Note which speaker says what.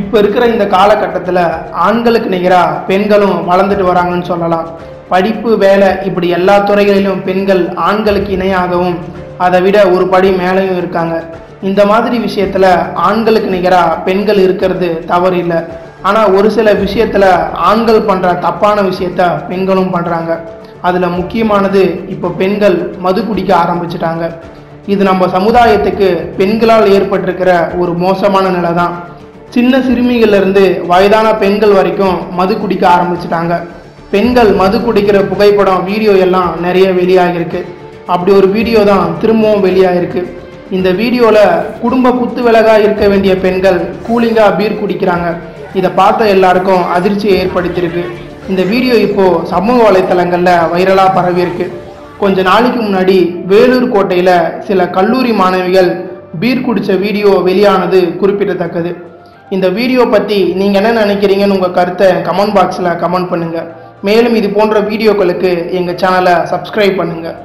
Speaker 1: இப்போ இருக்கிற இந்த காலகட்டத்தில் ஆண்களுக்கு நிகராக பெண்களும் வளர்ந்துட்டு வராங்கன்னு சொல்லலாம். படிப்பு வேலை இப்படி எல்லா துறைகளிலும் பெண்கள் ஆண்களுக்கு இணையாகவும் அதை விட ஒரு படி மேலேயும் இருக்காங்க. இந்த மாதிரி விஷயத்தில் ஆண்களுக்கு நிகராக பெண்கள் இருக்கிறது தவறு இல்லை. ஆனால் ஒரு சில விஷயத்தில் ஆண்கள் பண்ணுற தப்பான விஷயத்த பெண்களும் பண்ணுறாங்க அதில் முக்கியமானது இப்போ பெண்கள் மது குடிக்க ஆரம்பிச்சிட்டாங்க. இது நம்ம சமுதாயத்துக்கு பெண்களால் ஏற்பட்டிருக்கிற ஒரு மோசமான நிலை தான் சின்ன சிறுமிகள்லேருந்து வயதான பெண்கள் வரைக்கும் மது குடிக்க ஆரம்பிச்சிட்டாங்க. பெண்கள் மது குடிக்கிற புகைப்படம் வீடியோ எல்லாம் நிறைய வெளியாகிருக்கு அப்படி ஒரு வீடியோ தான் திரும்பவும் வெளியாகிருக்கு இந்த வீடியோவில் குடும்ப குத்து விலகாக இருக்க வேண்டிய பெண்கள் கூலிங்காக பீர் குடிக்கிறாங்க. இதை பார்த்த எல்லாருக்கும் அதிர்ச்சியை ஏற்படுத்தியிருக்கு. இந்த வீடியோ இப்போது சமூக வலைத்தளங்களில் வைரலாக பரவியிருக்கு. கொஞ்ச நாளைக்கு முன்னாடி வேலூர் கோட்டையில் சில கல்லூரி மாணவிகள் பீர் குடித்த வீடியோ வெளியானது குறிப்பிடத்தக்கது. இந்த வீடியோ பற்றி நீங்கள் என்ன நினைக்கிறீங்கன்னு உங்கள் கருத்தை கமெண்ட் பாக்ஸில் கமெண்ட் பண்ணுங்கள் மேலும் இது போன்ற வீடியோக்களுக்கு எங்கள் சேனலை சப்ஸ்கிரைப் பண்ணுங்கள்